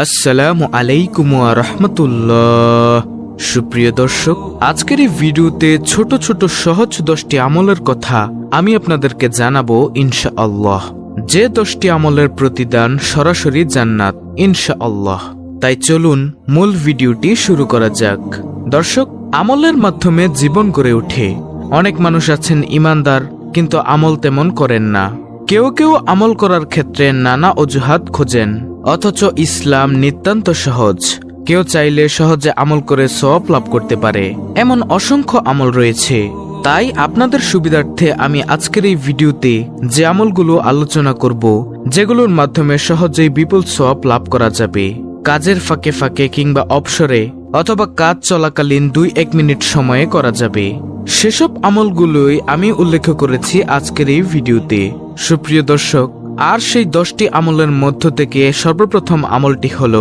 আসসালামু আলাইকুম রহমতুল্লাহ। সুপ্রিয় দর্শক, আজকের এই ভিডিওতে ছোট ছোট সহজ দশটি আমলের কথা আমি আপনাদেরকে জানাব ইনশা আল্লাহ যে দশটি আমলের প্রতিদান সরাসরি জান্নাত ইনশা আল্লাহ তাই চলুন মূল ভিডিওটি শুরু করা যাক। দর্শক, আমলের মাধ্যমে জীবন গড়ে ওঠে। অনেক মানুষ আছেন ইমানদার, কিন্তু আমল তেমন করেন না। কেউ কেউ আমল করার ক্ষেত্রে নানা অজুহাত খোঁজেন। অথচ ইসলাম নিতান্ত সহজ। কেউ চাইলে সহজে আমল করে সব লাভ করতে পারে। এমন অসংখ্য আমল রয়েছে। তাই আপনাদের সুবিধার্থে আমি আজকের এই ভিডিওতে যে আমলগুলো আলোচনা করব, যেগুলোর মাধ্যমে সহজেই বিপুল সব লাভ করা যাবে। কাজের ফাঁকে ফাঁকে কিংবা অবসরে অথবা কাজ চলাকালীন দুই এক মিনিট সময়ে করা যাবে। সেসব আমলগুলোই আমি উল্লেখ করেছি আজকের এই ভিডিওতে। সুপ্রিয় দর্শক, আর সেই দশটি আমলের মধ্য থেকে সর্বপ্রথম আমলটি হল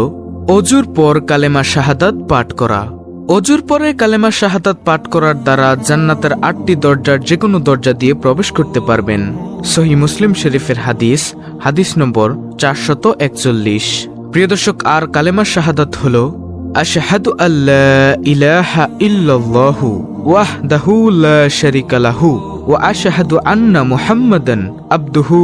অজুর পর কালেমা শাহাদাত পাঠ করা। অজুর পরে কালেমা শাহাদাত পাঠ করার দ্বারা জান্নাতের আটটি দরজার যে কোনো দরজা দিয়ে প্রবেশ করতে পারবেন। সহি মুসলিম শরীফের হাদিস হাদিস নম্বর চারশত একচল্লিশ। প্রিয় দর্শক, আর কালেমা শাহাদাত হল, আশহাদু আল্লাহ ইলাহা ইল্লাল্লাহু ওয়াহদাহু লা শারিকা লাহু। আশহাদু আন্না আবদুহু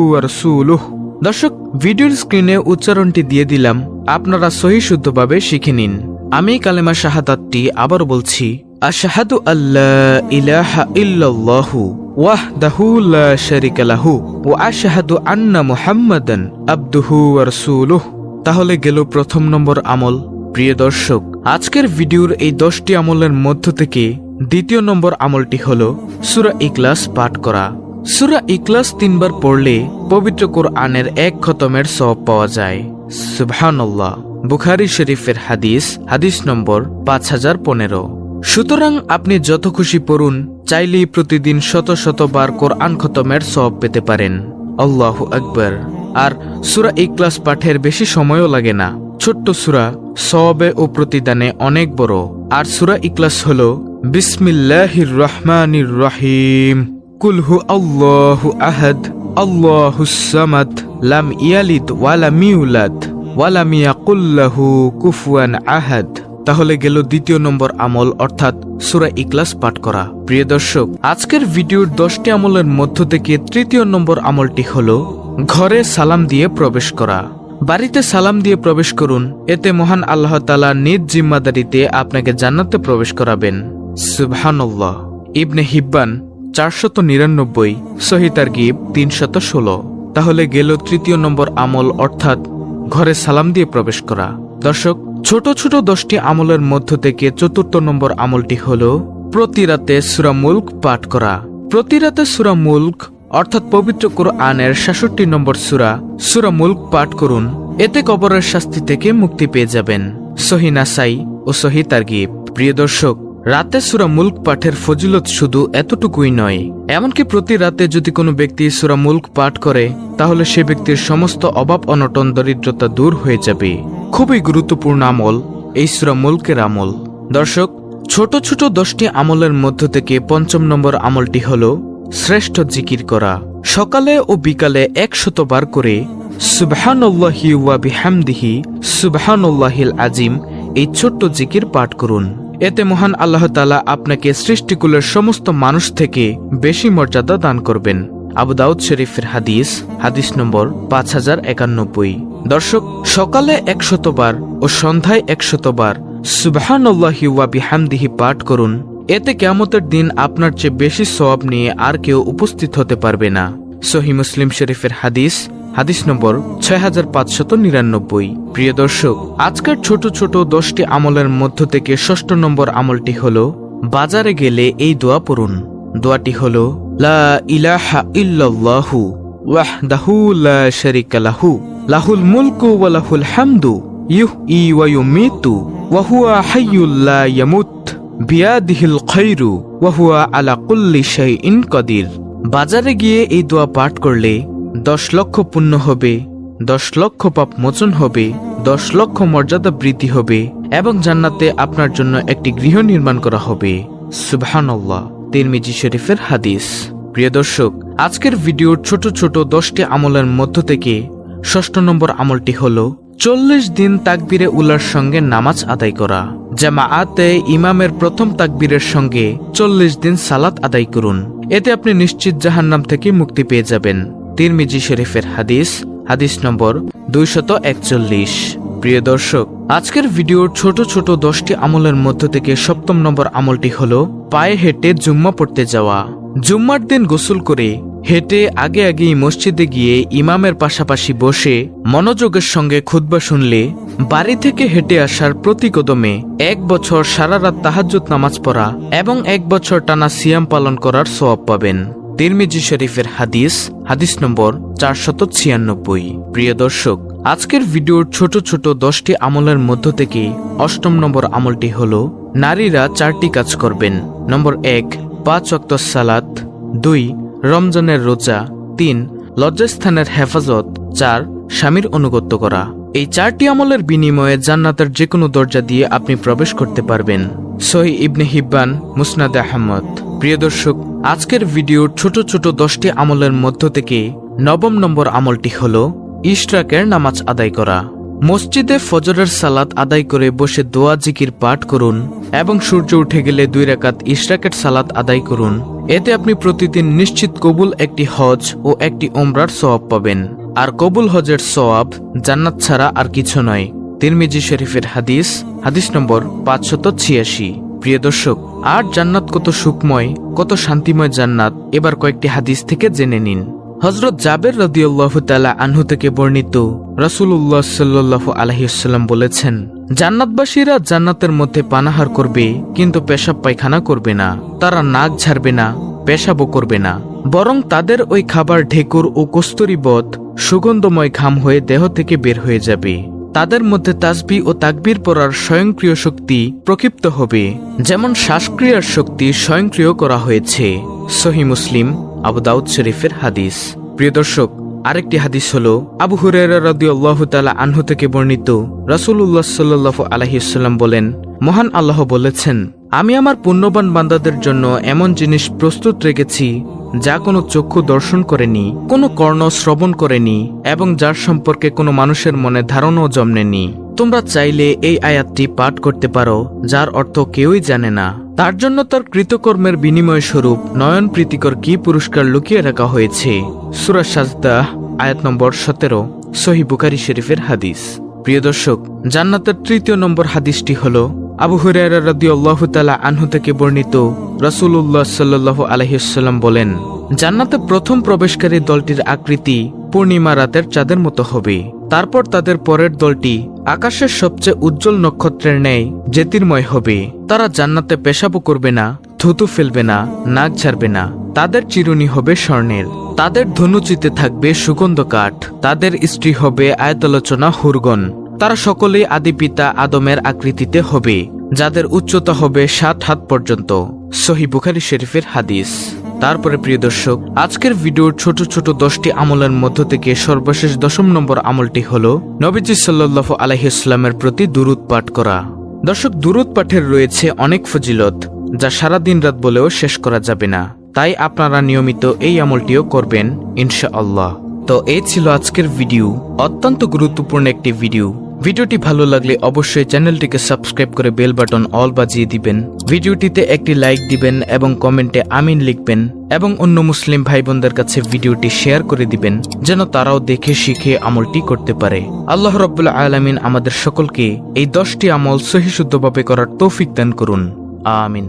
দর্শক, ভিডিওর স্ক্রিনে উচ্চারণটি দিয়ে দিলাম, আপনারা সহি শুদ্ধভাবে শিখে নিন। আমি কালেমা শাহাদাতটি আবার বলছি, আশহাদু আল্লাহ ইলাহা লা লাহু আন্না তাহলে গেল প্রথম নম্বর আমল। প্রিয় দর্শক, আজকের ভিডিওর এই দশটি আমলের মধ্য থেকে দ্বিতীয় নম্বর আমলটি হল সুরা ইকলাস পাঠ করা। সুরা ইকলাস তিনবার পড়লে পবিত্র কোরআনের এক খতমের সব পাওয়া যায়। সুবহানাল্লাহ। বুখারি শরীফের হাদিস হাদিস নম্বর পাঁচ হাজার পনেরো। সুতরাং আপনি যত খুশি পড়ুন, চাইলেই প্রতিদিন শত শতবার কোরআন খতমের সব পেতে পারেন। আল্লাহু আকবর। আর সুরা ইকলাস পাঠের বেশি সময়ও লাগে না। ছোট্ট সুরা সবে ও প্রতিদানে অনেক বড়। আর সুরা ইকলাস হল বিসমিল্লাহির রহমানির রহিম কুলহু আল্লাহু আহাদ, আল্লাহু সামাদ, লাম ইয়ালিদ ওয়ালাম ইউলাদ ওয়ালাম ইয়াকুল্লাহু কুফুয়ান আহাদ। তাহলে গেল দ্বিতীয় নম্বর আমল, অর্থাৎ সুরা ইকলাস পাঠ করা। প্রিয় দর্শক, আজকের ভিডিওর দশটি আমলের মধ্য থেকে তৃতীয় নম্বর আমলটি হল ঘরে সালাম দিয়ে প্রবেশ করা। বাড়িতে সালাম দিয়ে প্রবেশ করুন, এতে মহান আল্লাহ তালা নিজ জিম্মাদারিতে আপনাকে জান্নাতে প্রবেশ করাবেন। সুবহানাল্লাহ। ইবনে হিব্বান চারশত নিরানব্বই সহিতার গিব তিনশত ষোলো। তাহলে গেল তৃতীয় নম্বর আমল, অর্থাৎ ঘরে সালাম দিয়ে প্রবেশ করা। দর্শক, ছোট ছোট দশটি আমলের মধ্য থেকে চতুর্থ নম্বর আমলটি হল প্রতি রাতে সুরা পাঠ করা। প্রতি রাতে সুরা অর্থাৎ পবিত্র কোরআনের সাষট্টি নম্বর সুরা সুরা মুল্ক পাঠ করুন। এতে কবরের শাস্তি থেকে মুক্তি পেয়ে যাবেন। সহি নাসাই ও সহি তারগিব। প্রিয় দর্শক রাতে সুরা মুল্ক পাঠের ফজিলত শুধু এতটুকুই নয়, এমনকি প্রতি রাতে যদি কোনো ব্যক্তি সুরা মুল্ক পাঠ করে, তাহলে সে ব্যক্তির সমস্ত অভাব, অনটন, দরিদ্রতা দূর হয়ে যাবে। খুবই গুরুত্বপূর্ণ আমল এই সুরা মুল্কের আমল। দর্শক, ছোট ছোট দশটি আমলের মধ্য থেকে পঞ্চম নম্বর আমলটি হল শ্রেষ্ঠ জিকির করা। সকালে ও বিকালে একশতবার করে সুবহানুল্লাহি ওয়া বিহামদিহি সুবহানুল্লাহিল আজিম এই ছোট্ট জিকির পাঠ করুন। এতে মহান আল্লাহ তালা আপনাকে সৃষ্টিকুলের সমস্ত মানুষ থেকে বেশি মর্যাদা দান করবেন। আবু দাউদ শরীফের হাদিস হাদিস নম্বর পাঁচ হাজার একানব্বই। দর্শক, সকালে একশতবার ও সন্ধ্যায় একশতবার সুবহানুল্লাহি ওয়া বিহামদিহি পাঠ করুন। এতে কেমতের দিন আপনার চেয়ে বেশি সওয়াব নিয়ে আর কেউ উপস্থিত হতে পারবে না। সহি মুসলিম শরীফের হাদিস হাদিস নম্বর ছয় হাজার পাঁচশত নিরানব্বই। প্রিয় দর্শক, আজকের ছোট ছোট দশটি আমলের মধ্য থেকে ষষ্ঠ নম্বর আমলটি হল, বাজারে গেলে এই দোয়া পড়ুন। দোয়াটি হল, লা ইলাহা ইল্লাল্লাহু ওয়াহদাহু লা শারিকা লাহু, লাহুল মুলকু ওয়া লাহুল হামদু, ইউহয়ি ওয়া ইউমীতু, ওয়া হুয়া হাইয়ুল লা ইয়ামুত, বিয়াদিহিল খায়রু ওয়া হুয়া আলা কুল্লি শাইইন কাদির। বাজারে গিয়ে এই দোয়া পাঠ করলে দশ লক্ষ পুণ্য হবে, দশ লক্ষ পাপ মোচন হবে, দশ লক্ষ মর্যাদা বৃদ্ধি হবে এবং জান্নাতে আপনার জন্য একটি গৃহ নির্মাণ করা হবে। সুবহানাল্লাহ। তিরমিজি শরীফের হাদিস। প্রিয় দর্শক, আজকের ভিডিওর ছোট ছোট দশটি আমলের মধ্য থেকে ষষ্ঠ নম্বর আমলটি হল চল্লিশ দিন তাকবিরে উলার সঙ্গে নামাজ আদায় করা। জামা জামাআতে ইমামের প্রথম তাকবীরের সঙ্গে চল্লিশ দিন সালাত আদায় করুন। এতে আপনি নিশ্চিত জাহান্নাম থেকে মুক্তি পেয়ে যাবেন। তিরমিজি শরীফের হাদিস হাদিস নম্বর দুইশত একচল্লিশ। প্রিয় দর্শক, আজকের ভিডিওর ছোট ছোট দশটি আমলের মধ্য থেকে সপ্তম নম্বর আমলটি হল পায়ে হেঁটে জুম্মা পড়তে যাওয়া। জুম্মার দিন গোসল করে হেঁটে আগে আগেই মসজিদে গিয়ে ইমামের পাশাপাশি বসে মনোযোগের সঙ্গে খুতবা শুনলে বাড়ি থেকে হেঁটে আসার প্রতি কদমে এক বছর সারা রাত তাহাজ্জুদ নামাজ পড়া এবং এক বছর টানা সিয়াম পালন করার সওয়াব পাবেন। তিরমিজি শরীফের হাদিস হাদিস নম্বর চারশত ছিয়ানব্বই। প্রিয় দর্শক, আজকের ভিডিওর ছোট ছোট দশটি আমলের মধ্য থেকে অষ্টম নম্বর আমলটি হল, নারীরা চারটি কাজ করবেন। নম্বর এক, পাঁচ অক্ত সালাত। দুই, রমজানের রোজা। তিন, লজ্জাস্থানের হেফাজত। চার, স্বামীর অনুগত্য করা। এই চারটি আমলের বিনিময়ে জান্নাতের যে কোনো দরজা দিয়ে আপনি প্রবেশ করতে পারবেন। সহি ইবনে হিব্বান, মুসনাদ আহমদ। প্রিয় দর্শক আজকের ভিডিওর ছোট ছোট দশটি আমলের মধ্য থেকে নবম নম্বর আমলটি হল ইশরাকের নামাজ আদায় করা। মসজিদে ফজরের সালাত আদায় করে বসে দোয়া জিকির পাঠ করুন এবং সূর্য উঠে গেলে দুই রাকাত ইশরাকের সালাত আদায় করুন। এতে আপনি প্রতিদিন নিশ্চিত কবুল একটি হজ ও একটি ওমরার সওয়াব পাবেন। আর কবুল হজের সওয়াব জান্নাত ছাড়া আর কিছু নয়। তিরমিজি শরীফের হাদিস হাদিস নম্বর পাঁচশত ছিয়াশি। প্রিয় দর্শক, আর জান্নাত কত সুখময়, কত শান্তিময় জান্নাত, এবার কয়েকটি হাদিস থেকে জেনে নিন। হজরত জাবের রদিউল্লাহ তালা আনহু থেকে বর্ণিত রসুল্লাহ সাল্লু আলহিউসাল্লাম বলেছেন, জান্নাতবাসীরা জান্নাতের মধ্যে পানাহার করবে, কিন্তু পেশাব পায়খানা করবে না, তারা নাক ঝাড়বে না, পেশাবও করবে না। বরং তাদের ওই খাবার ঢেকুর ও কস্তুরীবধ সুগন্ধময় ঘাম হয়ে দেহ থেকে বের হয়ে যাবে। তাদের মধ্যে তাসবি ও তাকবির পড়ার স্বয়ংক্রিয় শক্তি প্রক্ষিপ্ত হবে। যেমন শ্বাসক্রিয়ার শক্তি স্বয়ংক্রিয় করা হয়েছে। সহি মুসলিম, আবু দাউদ শরীফের হাদিস। প্রিয় দর্শক, আরেকটি হাদিস হল, আবু রাদিয়াল্লাহু তাআলা আনহু থেকে বর্ণিত। রাসূলুল্লাহ সাল্লাল্লাহু আলাইহি সাল্লাম বলেন, মহান আল্লাহ বলেছেন, আমি আমার পুণ্যবান বান্দাদের জন্য এমন জিনিস প্রস্তুত রেখেছি যা কোনো চক্ষু দর্শন করেনি, কোনো কর্ণ শ্রবণ করেনি, এবং যার সম্পর্কে কোনো মানুষের মনে ধারণাও জন্মেনি। তোমরা চাইলে এই আয়াতটি পাঠ করতে পারো, যার অর্থ কেউই জানে না। তার জন্য তার কৃতকর্মের বিনিময় স্বরূপ নয়ন প্রীতিকর কি পুরস্কার লুকিয়ে রাখা হয়েছে? সুরা সাজদাহ আয়াত নম্বর সতেরো সহি বুকারি শরীফের হাদিস। প্রিয় দর্শক, জান্নাতের তৃতীয় নম্বর হাদিসটি হল আবু রাদিয়াল্লাহু তাআলা আনহু থেকে বর্ণিত রাসূলুল্লাহ সাল্লাল্লাহু আলাইহি সাল্লাম বলেন, জান্নাতে প্রথম প্রবেশকারী দলটির আকৃতি পূর্ণিমা রাতের চাঁদের মতো হবে। তারপর তাদের পরের দলটি আকাশের সবচেয়ে উজ্জ্বল নক্ষত্রের ন্যায় জ্যোতির্ময় হবে। তারা জান্নাতে পেশাবও করবে না, থুতু ফেলবে না, নাক ঝাড়বে না। তাদের চিরুনি হবে স্বর্ণের। তাদের ধনুচিতে থাকবে সুগন্ধ কাঠ। তাদের স্ত্রী হবে আয়তালোচনা হুরগন তারা সকলেই আদি পিতা আদমের আকৃতিতে হবে, যাদের উচ্চতা হবে সাত হাত পর্যন্ত, সহি বুখারি শরীফের হাদিস। তারপরে প্রিয় দর্শক, আজকের ভিডিওর ছোট ছোট দশটি আমলের মধ্য থেকে সর্বশেষ দশম নম্বর আমলটি হল নবীজি সাল্লাহ আলহিউসলামের প্রতি দুরুদ পাঠ করা। দর্শক, দুরুদ পাঠের রয়েছে অনেক ফজিলত, যা সারা দিন রাত বলেও শেষ করা যাবে না। তাই আপনারা নিয়মিত এই আমলটিও করবেন ইনশা আল্লাহ তো এই ছিল আজকের ভিডিও। অত্যন্ত গুরুত্বপূর্ণ একটি ভিডিও। ভিডিওটি ভালো লাগলে অবশ্যই চ্যানেলটিকে সাবস্ক্রাইব করে বেল বাটন অল বাজিয়ে দিবেন। ভিডিওটিতে একটি লাইক দিবেন এবং কমেন্টে আমিন লিখবেন এবং অন্য মুসলিম ভাই বোনদের কাছে ভিডিওটি শেয়ার করে দিবেন, যেন তারাও দেখে, শিখে আমলটি করতে পারে। আল্লাহ রব্বুল্লা আলমিন আমাদের সকলকে এই দশটি আমল সহিশুদ্ধভাবে করার তৌফিক দান করুন। আমিন।